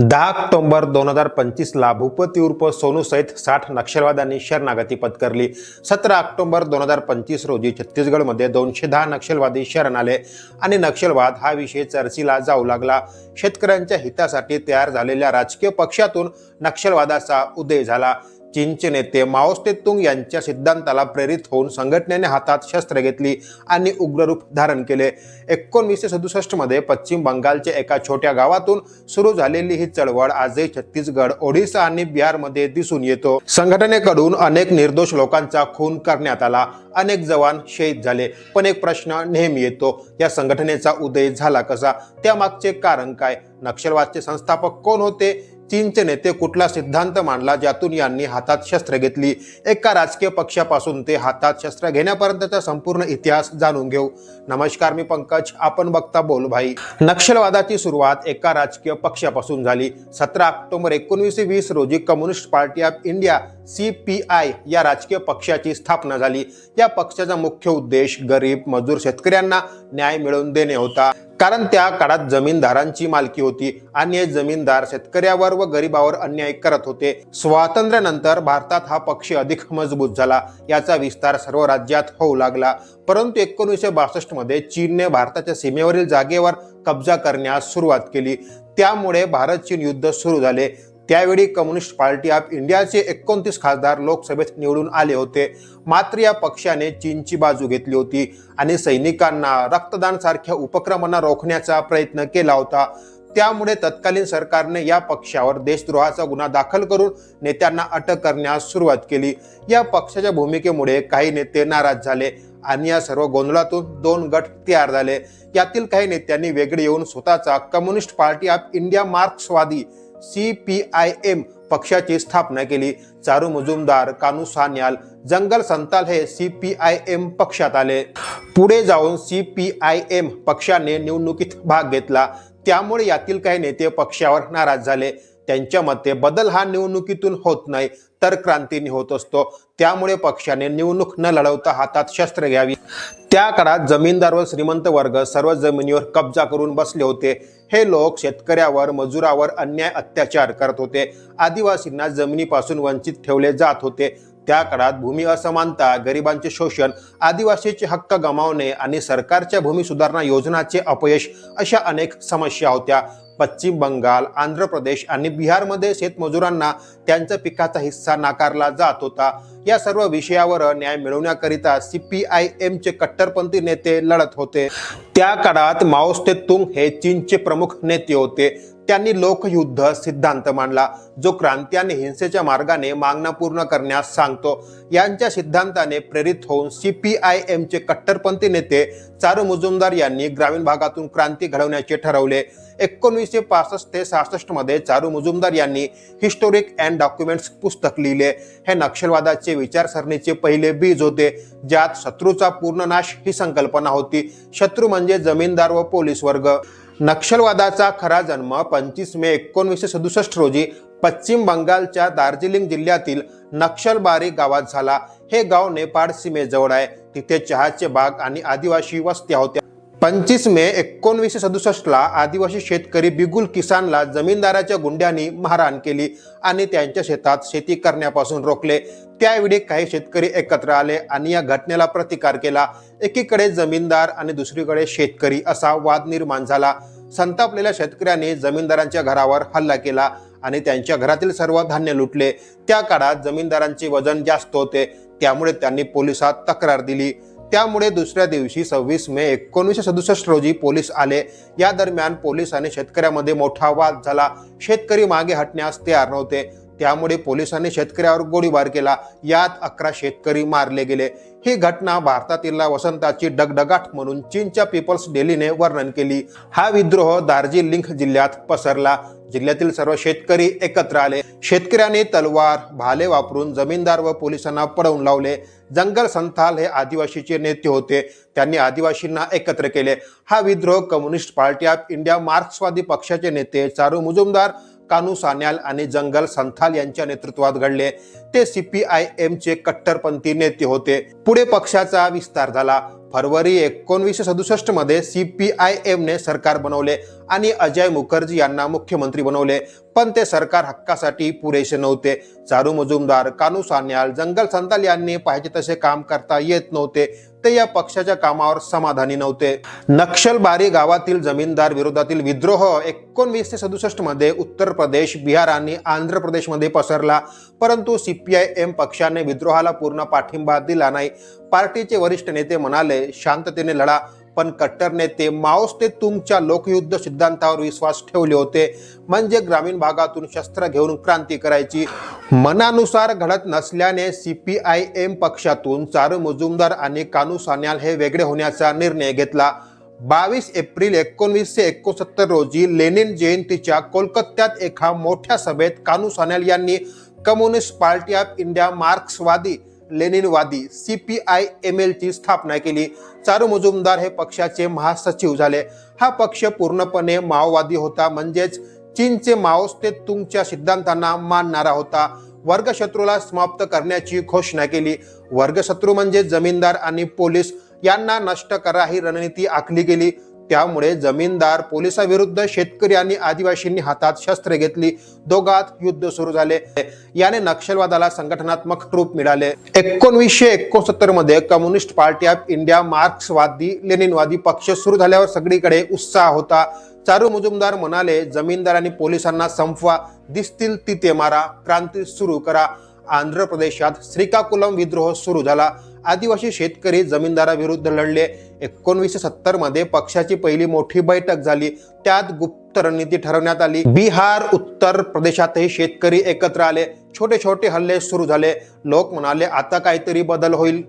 दहा ऑक्टोंबर दोन हजार पंचवीसला भूपती उर्फ सोनू सहित साठ नक्षलवाद्यांनी शरणागती पत्करली. सतरा ऑक्टोबर दोन हजार पंचवीस रोजी छत्तीसगडमध्ये दोनशे दहा नक्षलवादी शरण आले आणि नक्षलवाद हा विषय चर्चेला जाऊ लागला. शेतकऱ्यांच्या हितासाठी तयार झालेल्या राजकीय पक्षातून नक्षलवादाचा उदय झाला. चीनचे नेते माओ तुंग यांच्या सिद्धांताला प्रेरित होऊन संघटनेने हातात शस्त्र घेतली आणि उग्ररूप धारण केले. एकोणवीसशे सदुसष्टमध्ये पश्चिम बंगालच्या एका छोट्या गावातून सुरू झालेली ही चळवळ आजही छत्तीसगड ओडिसा आणि बिहारमध्ये दिसून येतो. संघटनेकडून अनेक निर्दोष लोकांचा खून करण्यात आला. अनेक जवान शहीद झाले. पण एक प्रश्न नेहमी येतो या संघटनेचा उदय झाला कसा? त्यामागचे कारण काय? नक्षलवादचे संस्थापक कोण होते? चीनचे नेते कुठला सिद्धांत मांडला ज्यातून यांनी हातात शस्त्र घेतली? एका राजकीय पक्षापासून ते हातात शस्त्र घेण्यापर्यंतचा संपूर्ण इतिहास जाणून घेऊ. नमस्कार मी पंकज आपण बघता बोल भाई. नक्षलवादाची सुरुवात एका राजकीय पक्षापासून झाली. सतरा ऑक्टोबर एकोणीसशे वीस रोजी communist party of India C P I या राजकीय पक्षाची स्थापना झाली. या पक्षाचा मुख्य उद्देश गरीब मजूर शेतकऱ्यांना न्याय मिळवून देणे होता. कारण त्या काळात जमीनदारांची मालकी होती आणि हे जमीनदार शेतकऱ्यावर व गरिबावर अन्याय करत होते. स्वातंत्र्यानंतर भारतात हा पक्ष अधिक मजबूत झाला. याचा विस्तार सर्व राज्यात होऊ लागला. परंतु एकोणीसशे बासष्टमध्ये चीनने भारताच्या सीमेवरील जागेवर कब्जा करण्यास सुरुवात केली. त्यामुळे भारत चीन युद्ध सुरू झाले. त्यावेळी कम्युनिस्ट पार्टी ऑफ इंडियाचे एकोणतीस खासदार लोकसभेत निवडून आले होते. मात्र या पक्षाने चीनची बाजू घेतली होती आणि सैनिकांना रक्तदान सारख्या उपक्रमांना रोखण्याचा प्रयत्न केला होता. त्यामुळे तत्कालीन सरकारने या पक्षावर देशद्रोहाचा गुन्हा दाखल करून नेत्यांना अटक करण्यास सुरुवात केली. या पक्षाच्या भूमिकेमुळे काही नेते नाराज झाले आणि या सर्व गोंधळातून दोन गट तयार झाले. यातील काही नेत्यांनी वेगळे येऊन स्वतःचा कम्युनिस्ट पार्टी ऑफ इंडिया मार्क्सवादी सी पी आय एम पक्षाची स्थापना केली. चारू मुजुमदार कानू सान्याल जंगल संताल हे सी पी आय एम पक्षात आले. पुढे जाऊन सी पी आय एम पक्षाने निवडणुकीत भाग घेतला. त्यामुळे यातील काही नेते पक्षावर नाराज झाले. त्यांच्या मते बदल हा निवडणुकीतून होत नाही. तर क्रांतीने होत असतो. त्यामुळे पक्षाने निवडणूक न लढवता हातात शस्त्र घ्यावी. त्या काळात जमीनदार व श्रीमंत वर्ग सर्व जमिनीवर कब्जा करून बसले होते. हे लोक शेतकऱ्यावर मजुरावर अन्याय अत्याचार करत होते. आदिवासींना जमिनीपासून वंचित ठेवले जात होते. त्या काळात भूमी असमानता गरिबांचे शोषण आदिवासीचे हक्क गमावणे आणि सरकारच्या भूमी सुधारणा योजनाचे अपयश अशा अनेक समस्या होत्या. पश्चिम बंगाल आंध्र प्रदेश आणि बिहारमध्ये शेतमजुरांना त्यांचा पिकाचा हिस्सा नाकारला जात होता. या सर्व विषयावर न्याय मिळवण्याकरिता सी पी आय एमचे कट्टरपंथी नेते लढत होते. त्या काळात माओस्ते तुंग हे चीनचे प्रमुख नेते होते. त्यांनी लोकयुद्ध सिद्धांत मांडला जो क्रांती आणि हिंसेच्या मार्गाने मागणा पूर्ण करण्यास सांगतो. यांच्या सिद्धांताने प्रेरित होऊन सी पी आय एमचे कट्टरपंथी नेते चारू मुजुमदार यांनी ग्रामीण भागातून क्रांती घडवण्याचे ठरवले. एकोणीसशे पासष्ट ते सहासष्टमध्ये चारू मुजुमदार यांनी हिस्टोरिक अँड डॉक्युमेंट्स पुस्तक लिहिले. हे नक्षलवादाचे विचारसरणीचे पहिले बीज होते ज्यात शत्रूचा पूर्ण नाश ही संकल्पना होती. शत्रू म्हणजे जमीनदार व पोलीस वर्ग. नक्षलवादाचा खरा जन्म पंचवीस मे एकोणीसशे सदुसष्ट रोजी पश्चिम बंगालच्या दार्जिलिंग जिल्ह्यातील नक्षलबारी गावात झाला. हे गाव नेपाळ सीमेजवळ आहे. तिथे चहाचे बाग आणि आदिवासी वस्त्या होत्या पंचवीस मे एकोणवीसशे सदुसष्टला आदिवासी शेतकरी बिगुल किसानला जमीनदाराच्या गुंड्यांनी मारहाण केली आणि त्यांच्या शेतात शेती करण्यापासून रोखले. त्यावेळी काही शेतकरी एकत्र आले आणि या घटनेला प्रतिकार केला. एकीकडे जमीनदार आणि दुसरीकडे शेतकरी असा वाद निर्माण झाला. संतापलेल्या शेतकऱ्यांनी जमीनदारांच्या घरावर हल्ला केला. आणि त्यांच्या घरातील सर्व धान्य लुटले. त्या काळात जमीनदारांचे वजन जास्त होते. त्यामुळे त्यांनी पोलिसात तक्रार दिली. त्यामुळे दुसऱ्या दिवशी सव्वीस मे एकोणीसशे सदुसष्ट रोजी पोलीस आले. या दरम्यान पोलीस आणि शेतकऱ्यामध्ये मोठा वाद झाला. शेतकरी मागे हटण्यास तयार नव्हते. त्यामुळे पोलिसांनी शेतकऱ्यावर गोळीबार केला. यात अकरा शेतकरी मारले गेले. ही घटना भारतातील वसंताची डगडगाट म्हणून चीनच्या पीपल्स डेलीने वर्णन केली. हा विद्रोह दार्जिलिंग जिल्ह्यात पसरला. जिल्ह्यातील सर्व शेतकरी एकत्र आले. शेतकऱ्यांनी तलवार भाले वापरून जमीनदार व पोलिसांना पडवून लावले. जंगल संथाल हे आदिवासीचे नेते होते. त्यांनी आदिवासींना एकत्र केले. हा विद्रोह कम्युनिस्ट पार्टी ऑफ इंडिया मार्क्सवादी पक्षाचे नेते चारू मुजुमदार कानू सान्याल आणि जंगल संथाल यांच्या नेतृत्वात घडले. ते सीपीआयएम एमचे कट्टरपंथी नेते होते. पुढे पक्षाचा विस्तार झाला. फरवरी एकोणवीसशे सदुसष्टमध्ये सीपीआय एमने सरकार बनवले आणि अजय मुखर्जी यांना मुख्यमंत्री बनवले. पण ते सरकार हक्कासाठी पुरेसे नव्हते. चारू मजुमदार कानू सान्याल जंगल संताल यांनी पाहिजे तसे काम करता येत नव्हते. ते या पक्षाच्या कामावर समाधानी नव्हते. नक्षलबारी गावातील जमीनदार विरोधातील विद्रोह एकोणवीसशे सदुसष्टमध्ये उत्तर प्रदेश बिहार आणि आंध्र प्रदेशमध्ये पसरला. परंतु सीपीआय एम पक्षाने विद्रोहाला पूर्ण पाठिंबा दिला नाही. पार्टीचे वरिष्ठ नेते म्हणाले शांततेने लढा. पण कट्टर नेते माओसने तुमच्या लोकयुद्ध सिद्धांतावर विश्वास ठेवले होते. म्हणजे ग्रामीण भागातून शस्त्र घेऊन क्रांती करायची. मनानुसार घडत नसल्याने सी पी आय एम पक्षातून चारू मुजुमदार आणि कानू सान्याल हे वेगळे होण्याचा निर्णय घेतला. बावीस एप्रिल एकोणवीसशे एकोणसत्तर रोजी लेनिन जयंतीच्या कोलकात्यात एका मोठ्या सभेत कानू सान्याल यांनी कम्युनिस्ट पार्टी ऑफ इंडिया मार्क्सवादी लेनिनवादी सी पी आय एम एलची स्थापना केली. चारू मुजुमदार हे पक्षाचे महासचिव झाले. हा पक्ष पूर्णपणे माओवादी होता. म्हणजेच चीनचे माओस ते तुमच्या सिद्धांतांना मानणारा होता. वर्गशत्रूला समाप्त करण्याची घोषणा केली. वर्गशत्रू म्हणजे जमीनदार आणि पोलीस यांना नष्ट करा ही रणनीती आखली गेली. त्यामुळे जमीनदार पोलिसाविरुद्ध शेतकरी आणि आदिवासींनी हातात शस्त्र घेतली. दोघात युद्ध सुरू झाले. याने नक्षलवादाला संघटनात्मक रूप मिळाले. एकोणवीसशे एकोणसत्तरमध्ये कम्युनिस्ट पार्टी ऑफ इंडिया मार्क्सवादी लेनिनवादी पक्ष सुरू झाल्यावर सगळीकडे उत्साह होता. चारू मुजुमदार म्हणाले जमीनदार आणि पोलिसांना संपवा. दिसतील तिथे मारा. क्रांती सुरू करा. आंध्र प्रदेशात श्रीकाकुलम विद्रोह सुरू झाला. आदिवासी शेतकरी जमीनदाराविरुद्ध लढले. एकोणवीसशे सत्तरमध्ये पक्षाची पहिली मोठी बैठक झाली. त्यात गुप्त रणनीती ठरवण्यात आली. बिहार उत्तर प्रदेशातही शेतकरी एकत्र आले. छोटे छोटे हल्ले सुरू झाले. लोक म्हणाले आता काहीतरी बदल होईल.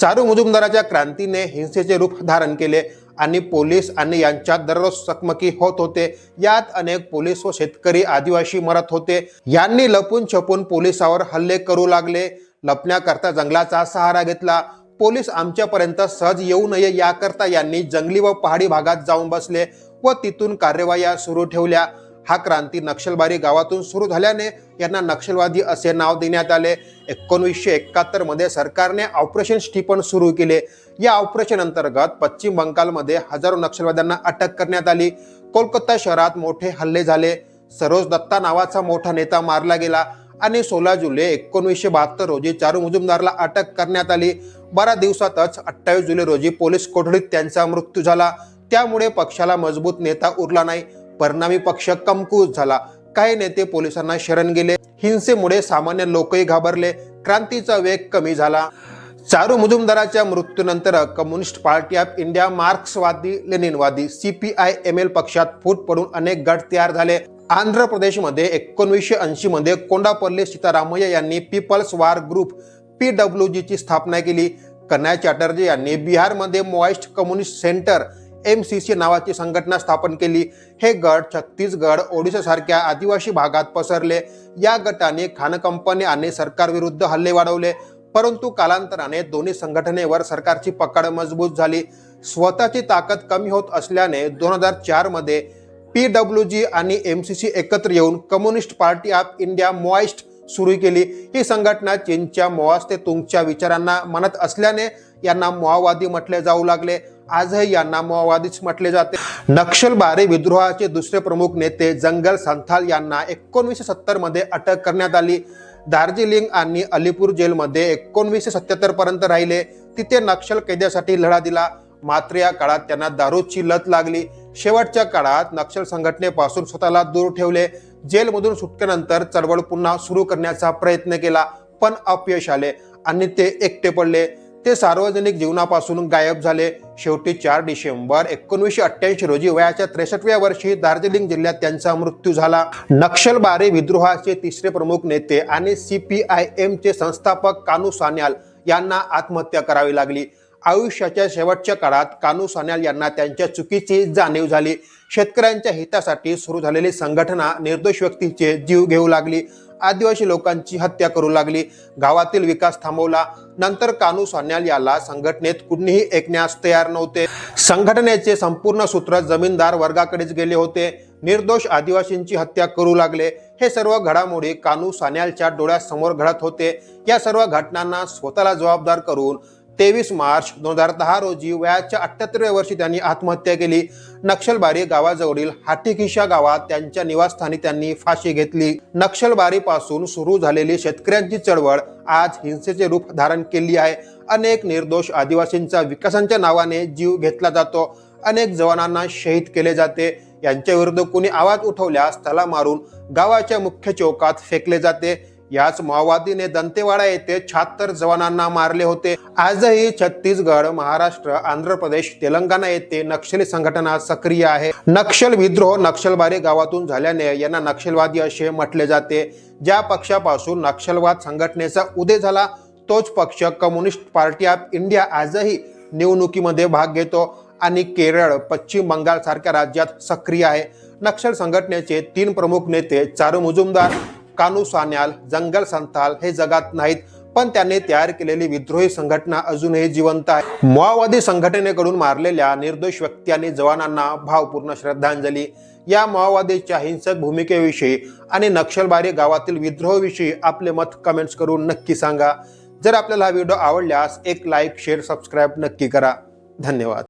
चारू मुजुमदाराच्या क्रांतीने हिंसेचे रूप धारण केले आणि पोलीस आणि यांच्यात दररोज चकमकी होत होते. यात अनेक पोलीस व शेतकरी आदिवासी मरत होते. यांनी लपून छपून पोलिसावर हल्ले करू लागले. लपण्याकरता जंगलाचा सहारा घेतला. पोलीस आमच्यापर्यंत सहज येऊ नये याकरता यांनी जंगली व पहाडी भागात जाऊन बसले व तिथून कार्यवाया सुरू ठेवल्या. हा क्रांती नक्षलबारी गावातून सुरू झाल्याने यांना नक्षलवादी असे नाव देण्यात आले. एकोणवीसशे एकाहत्तरमध्ये सरकारने ऑपरेशन स्टीपन सुरू केले. या ऑपरेशन अंतर्गत पश्चिम बंगालमध्ये हजारो नक्षलवाद्यांना अटक करण्यात आली. कोलकाता शहरात मोठे हल्ले झाले. सरोज दत्ता नावाचा मोठा नेता मारला गेला. आणि सोळा जुलै एकोणीसशे बहात्तर रोजी चारू मुजुमदारला अटक करण्यात आली. बारा दिवसातच अठ्ठावीस जुलै रोजी पोलीस कोठडीत त्यांचा मृत्यू झाला. त्यामुळे पक्षाला मजबूत नेता उरला नाही. परिणामी पक्ष कमकुवत झाला. काही नेते पोलिसांना शरण गेले. हिंसेमुळे सामान्य लोकही घाबरले. क्रांतीचा वेग कमी झाला. चारू मुजुमदाराच्या मृत्यूनंतर कम्युनिस्ट पार्टी ऑफ इंडिया मार्क्सवादी लेनिनवादी सीपीआय एम एल पक्षात फूट पडून अनेक गट तयार झाले. आंध्र प्रदेशमध्ये एकोणवीसशे ऐंशी मध्ये कोंडापल्ली सीतारामय्या यांनी people's war group P W जीची स्थापना केली. कन्या चॅटर्जी यांनी बिहारमध्ये Maoist communist centre M C C नावाची संघटना स्थापन केली. हे गट छत्तीसगड ओडिशासारख्या आदिवासी भागात पसरले. या गटाने खान कंपनी आणि सरकारविरुद्ध हल्ले वाढवले. परंतु कालांतराने दोन्ही संघटनेवर सरकारची पकड मजबूत झाली. स्वतःची ताकद कमी होत असल्याने दोन हजार चारमध्ये पी डब्ल्यू जी आणि एम सी सी एकत्र येऊन communist party of India Maoist सुरू केली. ही संघटना चीनच्या मोआस तुंगच्या विचारांना म्हणत असल्याने यांना मोआवादी म्हटले जाऊ लागले. आजही यांना मोआवादीच म्हटले जाते. नक्षलबारी विद्रोहाचे दुसरे प्रमुख नेते जंगल संथाल यांना एकोणवीसशे सत्तरमध्ये अटक करण्यात आली. दार्जिलिंग आणि अलीपूर जेलमध्ये एकोणवीसशे सत्याहत्तर पर्यंत राहिले. तिथे नक्षल कैद्यासाठी लढा दिला. मात्र या काळात त्यांना दारूची लत लागली. शेवटच्या काळात नक्षल संघटनेपासून स्वतःला दूर ठेवले. जेलमधून सुटकेनंतर चळवळ पुन्हा सुरू करण्याचा प्रयत्न केला पण अपयश आले आणि ते एकटे पडले. ते सार्वजनिक जीवनापासून गायब झाले. शेवटी चार डिसेंबर एकोणीसशे अठ्ठ्याऐंशी रोजी वयाच्या त्रेसष्टव्या वर्षी दार्जिलिंग जिल्ह्यात त्यांचा मृत्यू झाला. नक्षलबारी विद्रोहाचे तिसरे प्रमुख नेते आणि सी पी आय एमचे संस्थापक कानू सान्याल यांना आत्महत्या करावी लागली. आयुष्याच्या शेवटच्या काळात कानू सान्याल यांना त्यांच्या चुकीची जाणीव झाली. शेतकऱ्यांच्या हितासाठी सुरू झालेली संघटना निर्दोष व्यक्तीचे जीव घेऊ लागली. आदिवासी लोकांची हत्या करू लागली. गावातील विकास थांबवला. नंतर कानू सान्याल याला संघटनेत कुणीही ऐकण्यास तयार नव्हते. संघटनेचे संपूर्ण सूत्र जमीनदार वर्गाकडेच गेले होते. निर्दोष आदिवासींची हत्या करू लागले. हे सर्व घडामोडी कानू सान्यालच्या डोळ्यासमोर घडत होते. या सर्व घटनांना स्वतःला जबाबदार करून तेवीस मार्च दोन हजार दहा रोजी वयाच्या अठ्ठ्याहत्तरव्या वर्षी त्यांनी आत्महत्या केली. नक्षलबारी गावाजवळील हाटीखिशा गावात त्यांच्या निवासस्थानी त्यांनी फाशी घेतली. नक्षलबारी पासून सुरू झालेली शेतकऱ्यांची चळवळ आज हिंसेचे रूप धारण केली आहे. अनेक निर्दोष आदिवासींचा विकासांच्या नावाने जीव घेतला जातो. अनेक जवानांना शहीद केले जाते. यांच्या विरुद्ध कोणी आवाज उठवल्यास त्याला मारून गावाच्या मुख्य चौकात फेकले जाते. याच माओवादीने दंतेवाडा येथे शहात्तर जवानांना मारले होते. आजही छत्तीसगड महाराष्ट्र आंध्र प्रदेश तेलंगणा येथे नक्षली संघटना सक्रिय आहे. नक्षल विद्रोह नक्षलबारी गावातून झाल्याने यांना नक्षलवादी असे म्हटले जाते. ज्या पक्षापासून नक्षलवाद संघटनेचा उदय झाला तोच पक्ष कम्युनिस्ट पार्टी ऑफ इंडिया आजही निवडणुकीमध्ये भाग घेतो आणि केरळ पश्चिम बंगाल सारख्या राज्यात सक्रिय आहे. नक्षल संघटनेचे तीन प्रमुख नेते चारू मुजुमदार कानू सान्याल जंगल संथाल हे जगात नाहीत पण त्यांनी तयार केलेली विद्रोही संघटना अजूनही जिवंत आहे. माओवादी संघटनेकडून मारलेल्या निर्दोष व्यक्ती आणि जवानांना भावपूर्ण श्रद्धांजली. या माओवादीच्या हिंसक भूमिकेविषयी आणि नक्षलबारी गावातील विद्रोहाविषयी आपले मत कमेंट्स करून नक्की सांगा. जर आपल्याला हा व्हिडिओ आवडल्यास एक लाईक शेअर सबस्क्राईब नक्की करा. धन्यवाद.